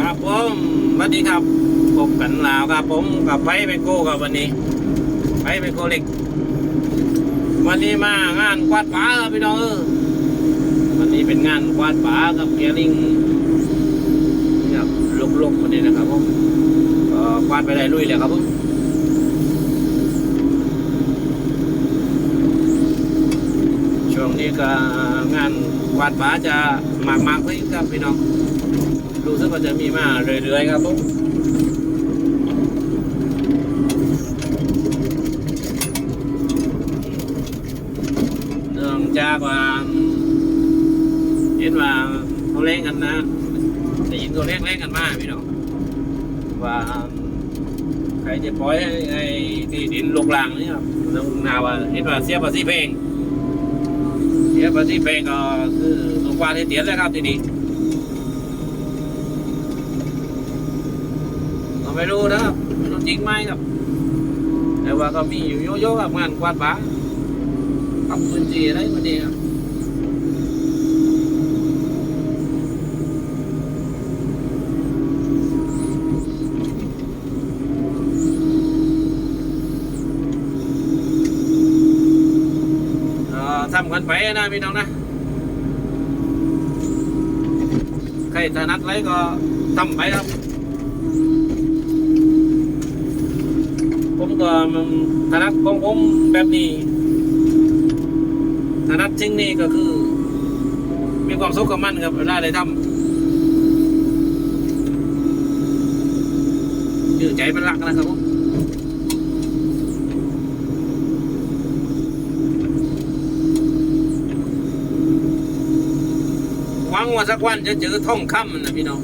ครับผมสวัสดีครับพบกันลาวครับผมกับไพไปโก้ครับวันนี้ไพไปโก้เล็ก วันนี้มางานกวาดป่าครับพี่น้องเออวันนี้เป็นงานกวาดป่ากับเกียร์ลิงครับลกๆวันนี้นะครับผมก็กวาดไปได้ลุยเลยครับผมช่วงนี้ก็งานกวาดป่าจะมากๆเลยครับพี่น้อง รู้สึกว่าจะมีมาเรื่อยๆครับผมเนื่องจากว่าเห็นว่าเขาเล่นกันนะได้ยินตัวเลขเล่นกันมากพี่น้องว่าใครจะปล่อยให้ไอ้ที่ดินลูกลางนี่ครับแล้วนาว่าเห็นว่าเสียภาษีเพลงเสียภาษีเพลงก็คือลูกว่าที่เตียนแล้วครับทีนี้ เรา ไม่รู้นะครับไม่รู้จริงไหมครับ แต่ว่าก็มีอยู่โยๆกับงานกวาดบ้านทำพื้นที่อะไรมาเนี่ยครับทำกันไปนะพี่น้องนะ ใครถนัดไรก็ทำไปครับ ถนัดของผมแบบนี้ถนัดสิ่งนี้ก็คือ มีความสุขกับมันครับเวลาได้ทำยืดใจเป็นหลักนะครับผมหวังว่าสักวันจะเจอท่องคำนะพี่น้อง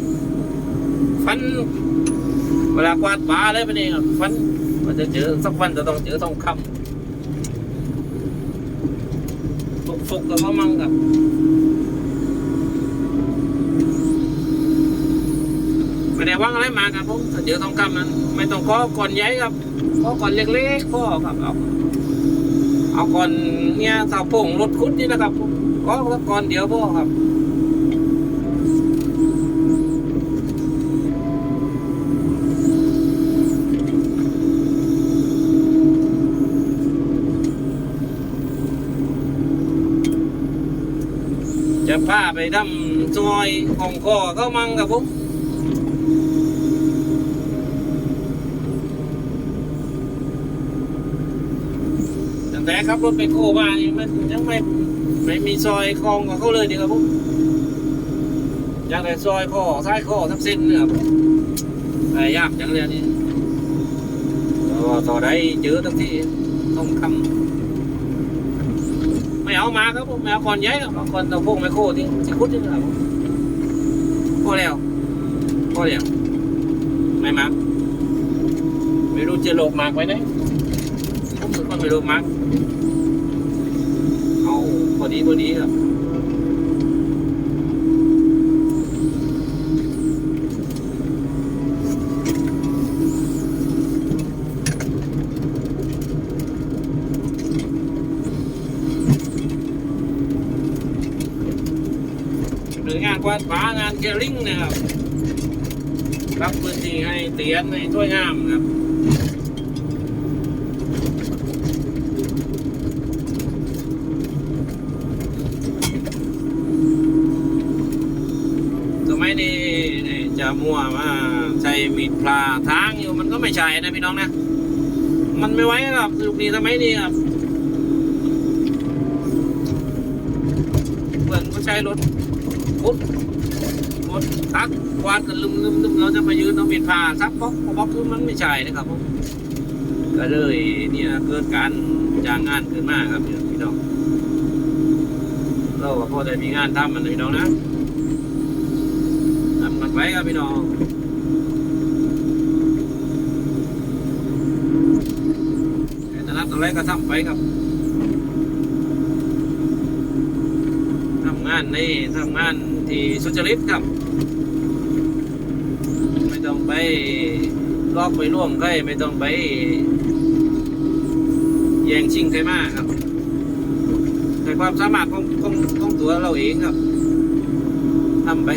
ฟัน เวลากวาดป่าอะไรไปนี่ครับฟัน มันจะเจอสักวันจะต้องเจอทองคำฟุกฟุกๆกับมะมังครับไม่ได้หวังอะไรมาครับผมถ้าเจอทองคำนั้นไม่ต้องขอก่อนใหญ่ครับขอก่อนเล็กๆพ่อครับเอาเอาก่อนเนี่ยเสาโป่งรถคุดนี่นะครับผมขอกก่อนเดียวพ่อครับ จะพาไปทำซอยของคอเขามังครับผมตั้งแต่ขับรถไปโคมานี่มันยังไม่ไม่มีซอยคลองกับเขาเลยดีครับผมอยากได้ซอยคอท้ายคอทั้งเส้นเนี่ยครับแต่ยากจังเลยนี่ต่อได้เจอทั้งที่ต้องคำ เอามาครับผมไม่เอาก่อนใหญ่ครับเอาก่อนเราพวกไมโครที่สิคุดนี่นครับพอแล้วพอแล้วไม่มาไม่รู้จะโลกมากไว้ไหนผมก็ไม่รู้มากเอาพอดีพอดีครับ ฝานกวางานเคลิงนะครับ รับพื้นที่ให้เตียนให้ถ้วยงามครับสมัยนี้จะมั่วมาใช้มีดพลาทางอยู่มันก็ไม่ใช่นะพี่น้องนะ มันไม่ไหวครับยุคนี้สมัยนี้ครับเพื่อนก็ใช้รถ พุดรถตักกวาดกันลุมลุมลุมเราจะมายืนเอามีดพลาซักบล็อกบล็อกคือมันไม่ใช่นะครับผมก็เลยเนี่ยเกิดการจ้างงานขึ้นมาครับพี่น้องเราก็พอได้มีงานทำมันพี่น้องนะทำกันไว้ครับพี่น้องแต่นัดอะไรก็ทำไปครับ ทำงานในทำงานที่สุจริตครับ ไม่ต้องไปลอกไปร่วมใครไม่ต้องไปแย่งชิงใครมากครับ แต่ความสามารถของของของตัวเราเองครับทำไป